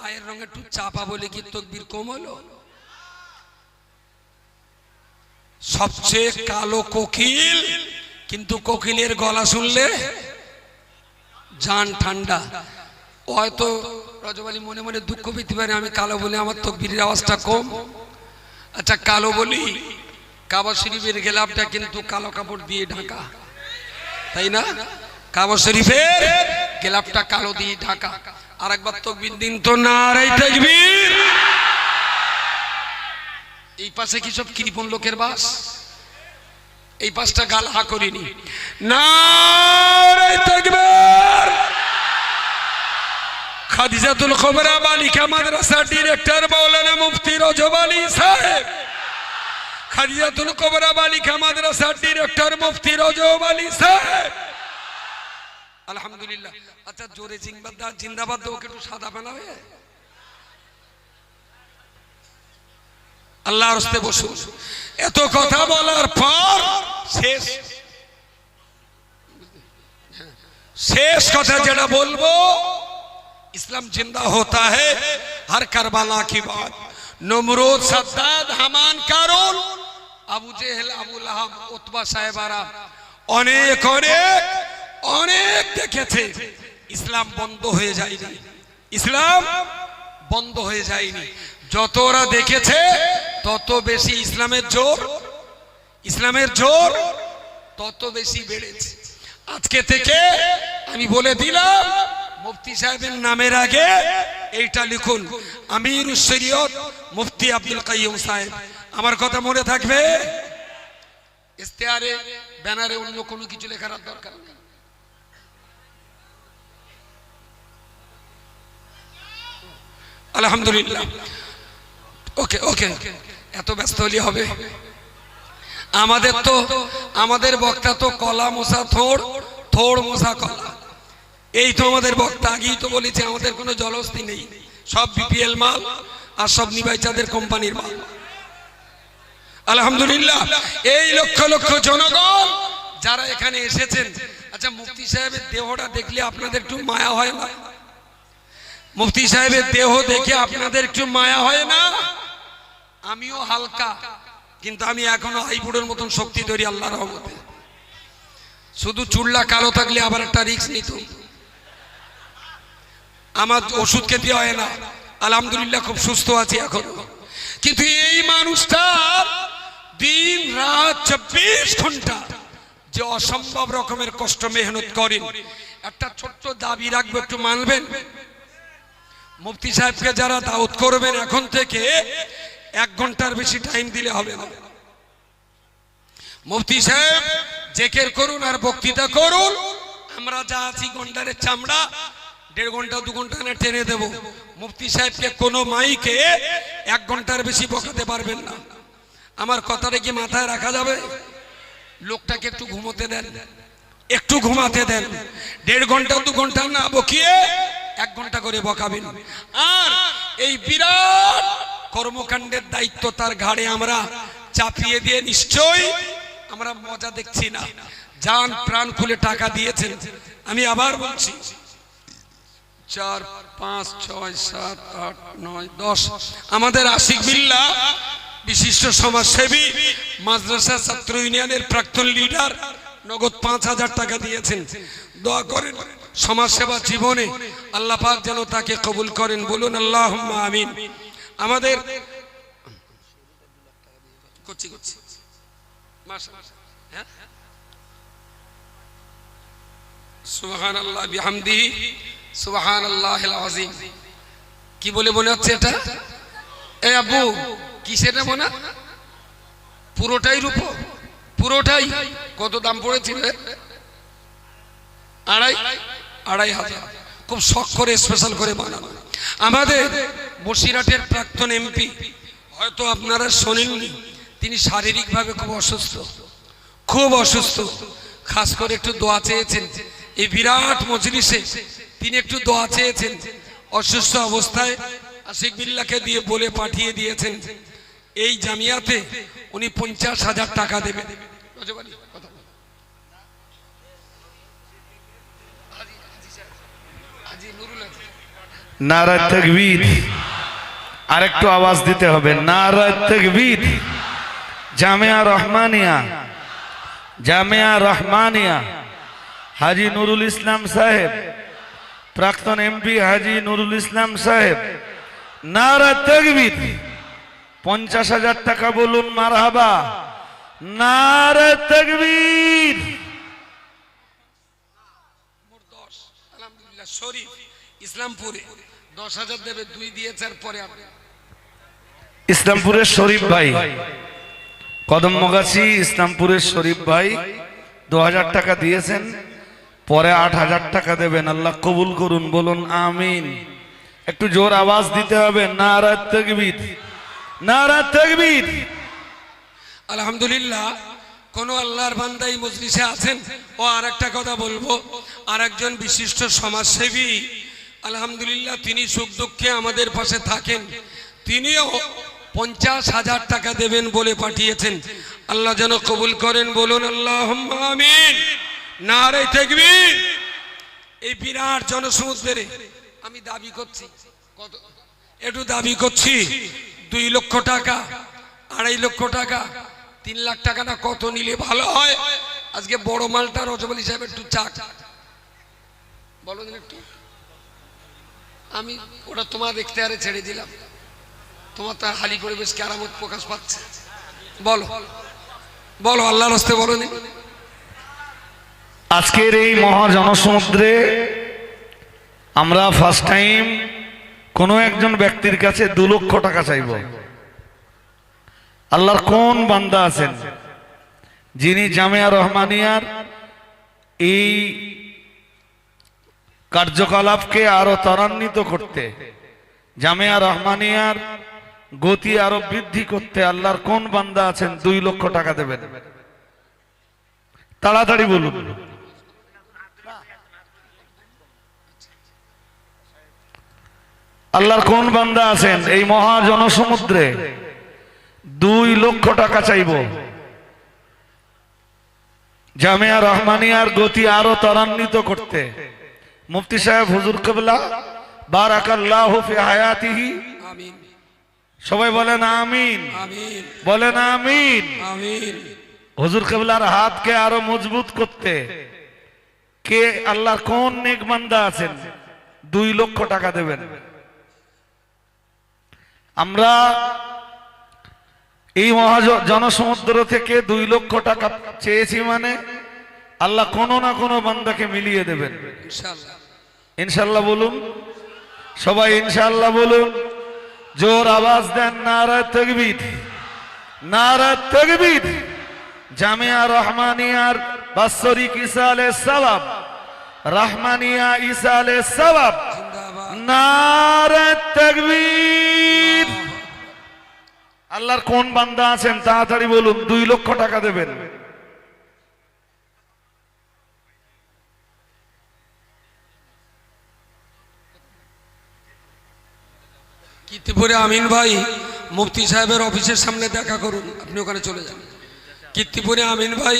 গায়ের রঙ একটু চাপা বলে কি তকবির কম হলো? সবচেয়ে কালো কোকিল, কিন্তু কোকিলের গলা শুনলে জান ঠান্ডা। হয়তো রজবালি মনে মনে দুঃখ পেতে পারে, আমি কালো বলে আমার তকবিরের আওয়াজটা কম। আচ্ছা কালো বলি, কাবা শরীফের গেলাপটা কিন্তু কালো কাপড় দিয়ে ঢাকা। তাই না? কাবা শরীফের গেলাপটা কালো দিয়ে ঢাকা। আর একবার তকবির দিন তো না রে তকবির। এই পাশে কি সব কৃপন লোকের বাস? এই পাশটা গাল হা করিনি। না খাদিজাতুল খবরা বালিকা মাদ্রাসা ডিরেক্টর মাওলানা মুফতি রজব আলী সাহেব। খাদিজাতুল কবরা বালিকা মাদ্রাসা ডিরেক্টর মুফতি রজব আলী সাহেব। আলহামদুলিল্লাহ আচ্ছা জোরে জিংবাদ দা জিন্দাবাদ দাও একটু সাদা ফেলা হয়ে আল্লাহর হস্তে বসুন এত কথা বলার পর শেষ শেষ কথা যেটা বলবো इस्लाम जिंदा होता है हर करबला की बात Namrud Shaddad Haman Qarun Abu Jahl Abu Lahab Utba সাহেবারা অনেক অনেক অনেক দেখেছে। ইসলাম বন্ধ হয়ে যায়নি। ইসলাম বন্ধ হয়ে যায়নি। যত ওরা দেখেছে, তত বেশি ইসলামের জোর ইসলামের জোর তত বেশি বেড়েছে। আজকে থেকে আমি বলে দিলাম, মুফতি সাহেবের নামের আগে এইটা লিখুন। আমির শরীয়ত মুফতি আব্দুল কাইয়ুম সাহেব। আমার কথা মনে থাকবে? ইস্তেহারে ব্যানারে অন্য কোনো কিছু লেখার দরকার নেই। আলহামদুলিল্লাহ। ওকে ওকে। এত ব্যস্ত হলে হবে। আমাদের তো, আমাদের বক্তা তো কলা মশা, থোড় থোড় মশা কলা। এই তো আমাদের বক্তা, আগেই তো বলেছে, আমাদের কোনো জলস্তি নেই। সব বিপিএল মাল আর সব নিবাইচাদের কোম্পানির মাল। আলহামদুলিল্লাহ। এই লক্ষ লক্ষ জনগণ যারা এখানে এসেছেন আচ্ছা মুক্তি সাহেবের দেহটা দেখলে আপনাদের একটু মায়া হয় না? মুফতি সাহেবের দেহ দেখে আপনাদের একটু মায়া হয় না? আমিও হালকা, কিন্তু আমি এখনও হাইবুড়ের মতন শক্তি ধরি আল্লাহর রহমতে। শুধু চুল্লা কালো থাকলে আবার একটা রিক্স নিত। আমার ওষুধ খেতে হয় না। আলহামদুলিল্লাহ খুব সুস্থ আছি এখন। কিন্তু এই মানুষটার দিন রাত চব্বিশ ঘণ্টা যে অসম্ভব রকমের কষ্ট মেহনত করেন। একটা ছোট্ট দাবি রাখব, একটু মানবেন? মুফতি সাহেবকে যারা দাওয়াত করবেন এখন থেকে এক ঘণ্টার বেশি টাইম দিলে হবে। না মুফতি সাহেব, জেকের করুন আর বক্তৃতা করুন। আমরা যা আছি গন্ডারের চামড়া, দেড় ঘণ্টা, দু ঘণ্টা না টেনে দেব। মুফতি সাহেবকে কোনো মাইকে এক ঘণ্টার বেশি বকাতে পারবেন না। আমার কথাটা কি মাথায় রাখা যাবে? লোকটাকে একটু ঘুমোতে দেন। একটু ঘুমাতে দেন। দেড় ঘণ্টা, দু ঘণ্টা না বকিয়ে এক ঘণ্টা করে বকাবেন। আর এই বিরাট কর্মকাণ্ডের দায়িত্ব তার ঘাড়ে আমরা চাপিয়ে দিয়ে নিশ্চয়ই আমরা মজা দেখছি না। যান প্রাণ খুলে টাকা দিয়েছেন। আমি আবার বলছি, চার, পাঁচ, ছয়, সাত, আট, নয়, দশ। আমাদের আশিক বিল্লা, বিশিষ্ট সমাজসেবী, মাদ্রাসা ছাত্র ইউনিয়নের প্রাক্তন লিডার নগদ পাঁচ হাজার টাকা দিয়েছেন। দোয়া করেন। সমাজসেবা জীবনে আল্লাহ পাক যেন তাকে কবুল করেন। বলুন আল্লাহ আমিন। আমাদের মাশাআল্লাহ। হ্যাঁ? আল্লাহ বিহামদিহি সুবহান আল্লাহ আজিম কি বলে মনে হচ্ছে এটা? এ আব্বু কিসেটা মনে? পুরোটাই রূপো? পুরোটাই? কত দাম পড়েছিল? আড়াই? আড়াই হাজার। খুব শখ করে স্পেশাল করে বানানো। আমাদের বসিরহাটের প্রাক্তন এমপি হয়তো আপনারা শোনেননি, তিনি শারীরিকভাবে খুব অসুস্থ। খুব অসুস্থ। খাস করে একটু দোয়া চেয়েছেন। এই বিরাট মজলিসে তিনি একটু দোয়া চেয়েছেন। অসুস্থ অবস্থায় আশিক বিল্লাকে দিয়ে বলে পাঠিয়ে দিয়েছেন। এই জামিয়াতে উনি পঞ্চাশ হাজার টাকা দেবেন। নারায় তকবীর। আরেকটু আওয়াজ দিতে হবে, নারায় তকবীর। জামিয়া রহমানিয়া জামিয়া রহমানিয়া। হাজি নুরুল ইসলাম সাহেব, প্রাক্তন এমপি হাজি নুরুল ইসলাম সাহেব নারা তকবীর। পঞ্চাশ হাজার টাকা বলুন, মারহাবা। নারা তকবীর। মোট দশ। আলহামদুলিল্লাহ, শরীফ। ইসলামপুরে। দশ হাজার দেবে দুই দিয়েছে আর পরে ইসলামপুরের শরীফ ভাই। কদম মগাছি ইসলামপুরের শরীফ ভাই। দু হাজার টাকা দিয়েছেন পরে আট হাজার টাকা দেবেন। আল্লাহ কবুল করুন বলুন আমিন। একটু জোর আওয়াজ দিতে হবে নারা তকবীর নারা তকবীর। আলহামদুলিল্লাহ কোন আল্লাহর বান্দাই মজলিসে আছেন? ও আর একটা কথা বলব আর একজন বিশিষ্ট সমাজসেবী আলহামদুলিল্লাহ, তিনি সুখ দুঃখে আমাদের পাশে থাকেন। তিনিও পঞ্চাশ হাজার টাকা দেবেন বলে পাঠিয়েছেন। আল্লাহ যেন কবুল করেন, বলুন আল্লাহ আমিন। না রে দেখবিন এই বিরাট জনসমুদ্রে আমি দাবি করছি, কত একটু দাবি করছি, দুই লক্ষ টাকা, আড়াই লক্ষ টাকা, তিন লাখ টাকা না কত নিলে ভালো হয়? আজকে বড় মালটা রজবলি সাহেব একটু চাক। বলো দিন একটু। আমি ওটা তোমার দেখতে আরে ছেড়ে দিলাম। তোমার তো হালি করে বেশ কেরামত প্রকাশ পাচ্ছে। বলো। বলো, আল্লাহর হস্তে বলো নি। আজকের এই মহা জনসমুদ্রে আমরা ফার্স্ট টাইম কোনো একজন ব্যক্তির কাছে দু লক্ষ টাকা চাইব। আল্লাহর কোন বান্দা আছেন? যিনি জামিয়া রহমানিয়ার এই কার্যকলাপকে আরও ত্বরান্বিত করতে, জামিয়া রহমানিয়ার গতি আরও বৃদ্ধি করতে আল্লাহর কোন বান্দা আছেন দুই লক্ষ টাকা দেবেন। তাড়াতাড়ি বলুন। আল্লাহর কোন বান্দা আছেন? এই মহা জনসমুদ্রে দুই লক্ষ টাকা চাইব। জামিয়া রহমানিয়ার গতি আরও ত্বরান্বিত করতে মুফতি সাহেব হুজুর কবলা বারাকাল্লাহু ফি হায়াতিহি। আমিন। সবাই বলেন আমিন। আমিন। বলেন আমিন। আমিন। হুজুর কেবলার হাতকে আরও মজবুত করতে কে আল্লাহর কোন নেক বান্দা আছেন দুই লক্ষ টাকা দেবেন। আমরা এই মহা জনসমুদ্র থেকে দুই লক্ষ টাকা চেয়েছি মানে আল্লাহ কোনো না কোনো বান্দাকে মিলিয়ে দেবেন। ইনশাআল্লাহ। ইনশাল্লাহ বলুন। সবাই ইনশাল্লাহ বলুন। জোর আওয়াজ দেন নারা তকবীর। নারা তকবীর। জামিয়া রহমানিয়ার বাৎসরিক ইসালে সবাব রহমানিয়া ইসালে সবাব জিন্দাবাদ নারা তকবীর। আল্লাহর কোন বান্দা আছেন তাড়াতাড়ি বলুন, দুই লক্ষ টাকা দেবেন। কীর্তিপুরে আমিন ভাই মুফতি সাহেবের অফিসের সামনে দেখা করুন, আপনি ওখানে চলে যান। কীর্তিপুরে আমিন ভাই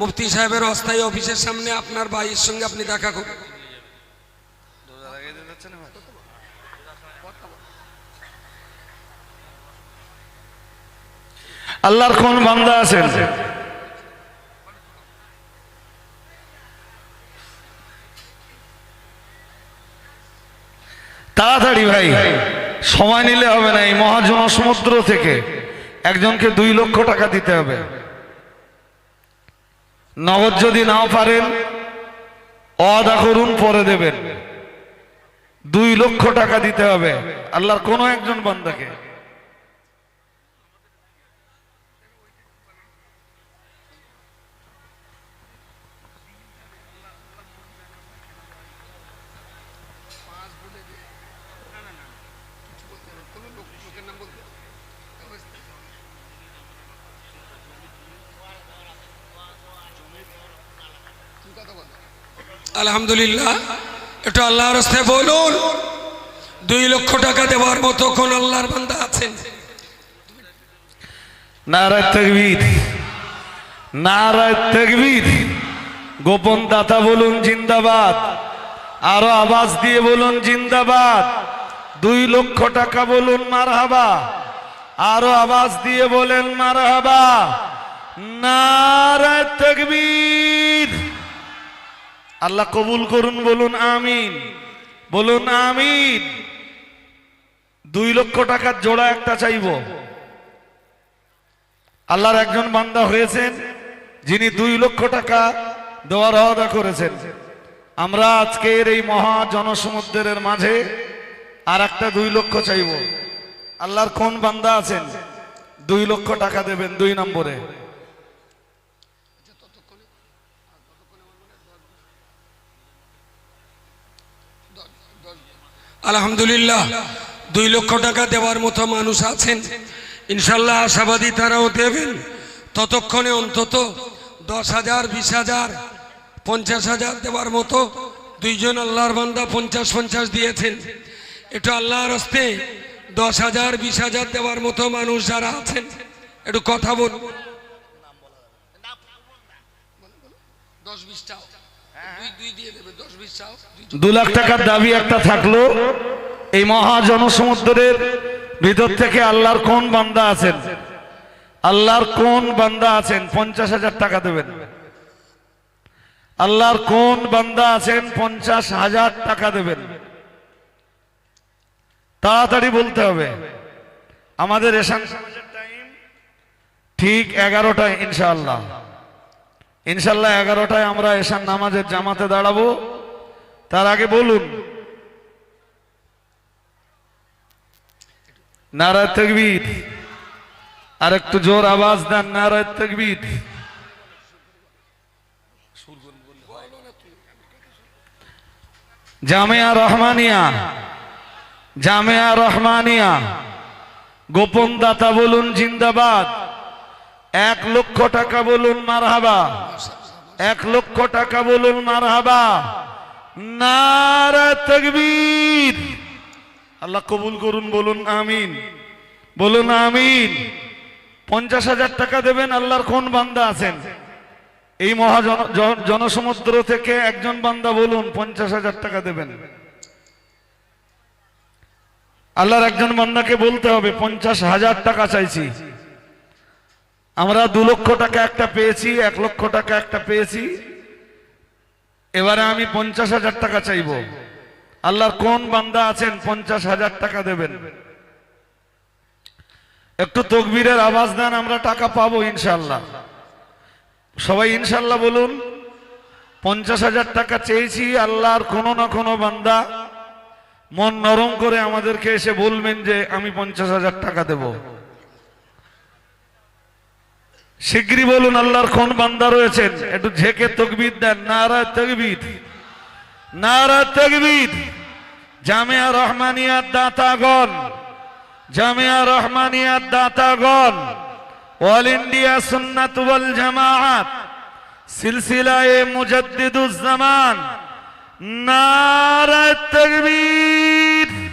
মুফতি সাহেবের অস্থায়ী অফিসের সামনে আপনার ভাইয়ের সঙ্গে আপনি দেখা করুন। আল্লাহর কোন বান্দা আছেন? তাড়াতাড়ি ভাই। সময় নিলে হবে না, এই মহাজন সমুদ্র থেকে। একজনকে দুই লক্ষ টাকা দিতে হবে। নগদ যদি নাও পারেন অদা করুন, পরে দেবেন। দুই লক্ষ টাকা দিতে হবে। আল্লাহর কোনো একজন বান্দাকে। আলহামদুলিল্লাহ, একটু আল্লাহর হস্তে বলুন, দুই লক্ষ টাকা দেওয়ার মতো কোন আল্লাহর বান্দা আছেন? গোপন দাতা বলুন জিন্দাবাদ, আরও আওয়াজ দিয়ে বলুন জিন্দাবাদ। দুই লক্ষ টাকা বলুন মার হাবা আরও আওয়াজ দিয়ে বলেন মার হাবা নারায় তকবীর। আল্লাহ কবুল করুন, বলুন আমিন। বলুন আমিন। দুই লক্ষ টাকার জোড়া একটা চাইব। আল্লাহর একজন বান্দা হয়েছেন, যিনি দুই লক্ষ টাকা দেওয়ার ওয়াদা করেছেন। আমরা আজকের এই মহা জনসমুদ্রের মাঝে আর একটা দুই লক্ষ চাইব। আল্লাহর কোন বান্দা আছেন? দুই লক্ষ টাকা দেবেন দুই নম্বরে। আলহামদুলিল্লাহ, দুই লক্ষ টাকা দেওয়ার মতো মানুষ আছেন। ইনশাল্লাহ আশাবাদী তারাও দেবেন। ততক্ষণে অন্তত দশ হাজার, বিশ হাজার, পঞ্চাশ হাজার দেওয়ার মতো দুইজন আল্লাহর বান্দা পঞ্চাশ পঞ্চাশ দিয়েছেন। একটু আল্লাহর হস্তে দশ হাজার, বিশ হাজার দেওয়ার মতো মানুষ যারা আছেন, একটু কথা বলুন দশ বিশ চাও দুই দুই দিয়ে দেবে দশ বিশ চাও দুই দু লাখ টাকার দাবি একটা থাকল, এই মহা জনসমুদ্রের ভিতর থেকে আল্লাহর কোন বান্দা আছেন? আল্লাহর কোন বান্দা আছেন? পঞ্চাশ হাজার টাকা দেবেন। আল্লাহর কোন বান্দা আছেন? পঞ্চাশ হাজার টাকা দেবেন। তাড়াতাড়ি বলতে হবে। আমাদের এসান ঠিক এগারোটায়, ইনশাআল্লাহ। ইনশাল্লাহ এগারোটায় আমরা এসান নামাজের জামাতে দাঁড়াবো। তার আগে বলুন, নারায় তকবীর। আর একটু জোর আওয়াজ দেন, নারায় তকবীর। জামিয়া রহমানিয়া জামিয়া রহমানিয়া। গোপন দাতা বলুন, জিন্দাবাদ। এক লক্ষ টাকা বলুন মার হাবা এক লক্ষ টাকা বলুন মারহাবা। নারা তকবীর। আল্লাহ কবুল করুন, বলুন আমিন। বলুন আমিন। পঞ্চাশ হাজার টাকা দেবেন, আল্লাহর কোন বান্দা আছেন? এই জন- জনসমুদ্র থেকে একজন বান্দা বলুন, পঞ্চাশ হাজার টাকা দেবেন। আল্লাহর একজন বান্দাকে বলতে হবে, পঞ্চাশ হাজার টাকা চাইছি। আমরা দু লক্ষ টাকা একটা পেয়েছি, এক লক্ষ টাকা একটা পেয়েছি। এবারে আমি পঞ্চাশ হাজার টাকা চাইব। আল্লাহর কোন বান্দা আছেন, পঞ্চাশ হাজার টাকা দেবেন। একটু তকবীরের আওয়াজ দেন, আমরা টাকা পাবো ইনশাল্লাহ সবাই ইনশাল্লাহ বলুন, পঞ্চাশ হাজার টাকা চেয়েছি, আল্লাহর কোনো না কোনো বান্দা মন নরম করে আমাদেরকে এসে বলবেন যে, আমি পঞ্চাশ হাজার টাকা দেবো। শিগগিরই বলুন, আল্লাহর কোন বান্দা রয়েছেন। একটু ঝেকে তকবির দেন। নারা তকবির। নারা তকবির। জামিয়া রহমানিয়ার দাতাগণ। জামিয়া রহমানিয়ার দাতাগণ। অল ইন্ডিয়া সুন্নাত ওয়াল জামাআত সিলসিলায়ে মুজাদ্দিদুজ জামান। নারা তকবীর।